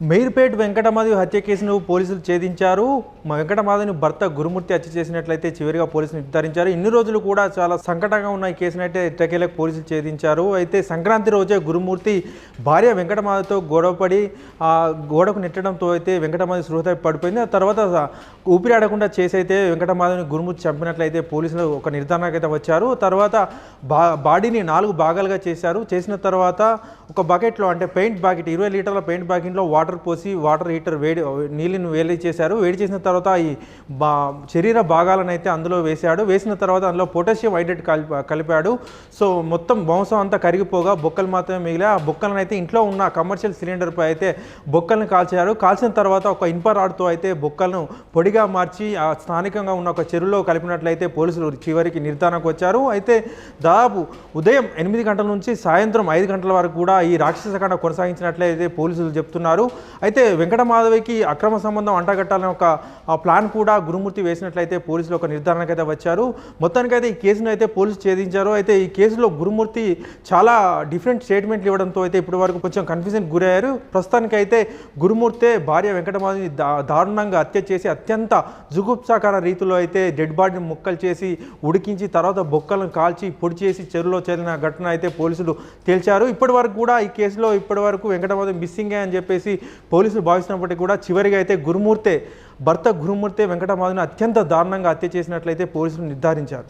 మెయిర్పేట్ వెంకటమాధవి హత్య కేసును పోలీసులు ఛేదించారు. వెంకటమాధవిని భర్త గురుమూర్తి హత్య చేసినట్లయితే చివరిగా పోలీసులు నిర్ధారించారు. ఇన్ని రోజులు కూడా చాలా సంకటంగా ఉన్న ఈ కేసును అయితే ఎట్టకేలకు పోలీసులు ఛేదించారు. అయితే సంక్రాంతి రోజే గురుమూర్తి భార్య వెంకటమాధవితో గొడవపడి ఆ గోడకు నెట్టడంతో అయితే వెంకటమాధవి సృహత పడిపోయింది ఆ తర్వాత ఊపిరాడకుండా ఆడకుండా చేసైతే వెంకటమాధవిని గురుమూర్తి చంపినట్లయితే పోలీసులు ఒక నిర్ధారణకు అయితే వచ్చారు. తర్వాత బా బాడీని నాలుగు భాగాలుగా చేశారు. చేసిన తర్వాత ఒక బకెట్లో అంటే పెయింట్ బాకెట్ ఇరవై లీటర్ల పెయింట్ బాకెట్లో వాటర్ పోసి వాటర్ హీటర్ వేడి నీళ్ళని వేడి చేశారు. వేడి చేసిన తర్వాత ఈ బా శరీర భాగాలను అయితే అందులో వేశాడు. వేసిన తర్వాత అందులో పొటాషియం హైడ్రేట్ కలిపి కలిపాడు. సో మొత్తం మాంసం అంతా కరిగిపోగా బొక్కలు మాత్రమే మిగిలి ఆ బొక్కలను అయితే ఇంట్లో ఉన్న కమర్షియల్ సిలిండర్పై అయితే బొక్కలను కాల్చారు. కాల్చిన తర్వాత ఒక ఇనుప రాడ్తో అయితే బొక్కలను పొడిగా మార్చి ఆ స్థానికంగా ఉన్న ఒక చెరువులో కలిపినట్లయితే పోలీసులు చివరికి నిర్ధారణకు వచ్చారు. అయితే దాదాపు ఉదయం ఎనిమిది గంటల నుంచి సాయంత్రం ఐదు గంటల వరకు కూడా ఈ రాక్షసకాండ కొనసాగించినట్లయితే పోలీసులు చెప్తున్నారు. అయితే వెంకటమాధవికి అక్రమ సంబంధం అంటగట్టాలని ఒక ప్లాన్ కూడా గురుమూర్తి వేసినట్లయితే పోలీసులు ఒక నిర్ధారణకైతే వచ్చారు. మొత్తానికైతే ఈ కేసును అయితే పోలీసులు ఛేదించారు. అయితే ఈ కేసులో గురుమూర్తి చాలా డిఫరెంట్ స్టేట్మెంట్లు ఇవ్వడంతో అయితే ఇప్పటి వరకు కొంచెం కన్ఫ్యూజన్ గురయ్యారు. ప్రస్తుతానికైతే గురుమూర్తే భార్య వెంకటమాధవిని దా దారుణంగా హత్య చేసి అత్యంత జుగుప్సాకర రీతిలో అయితే డెడ్ బాడీని ముక్కలు చేసి ఉడికించి తర్వాత బొక్కలను కాల్చి పొడి చేసి చెరువులో చేరిన ఘటన అయితే పోలీసులు తేల్చారు. ఇప్పటి వరకు కూడా ఈ కేసులో ఇప్పటి వరకు వెంకటమాధవి మిస్సింగే అని చెప్పేసి పోలీసులు భావిస్తున్నప్పటికీ కూడా చివరిగా అయితే గురుమూర్తే భర్త గురుమూర్తే వెంకటమాధుని అత్యంత దారుణంగా హత్య చేసినట్లయితే పోలీసులు నిర్ధారించారు.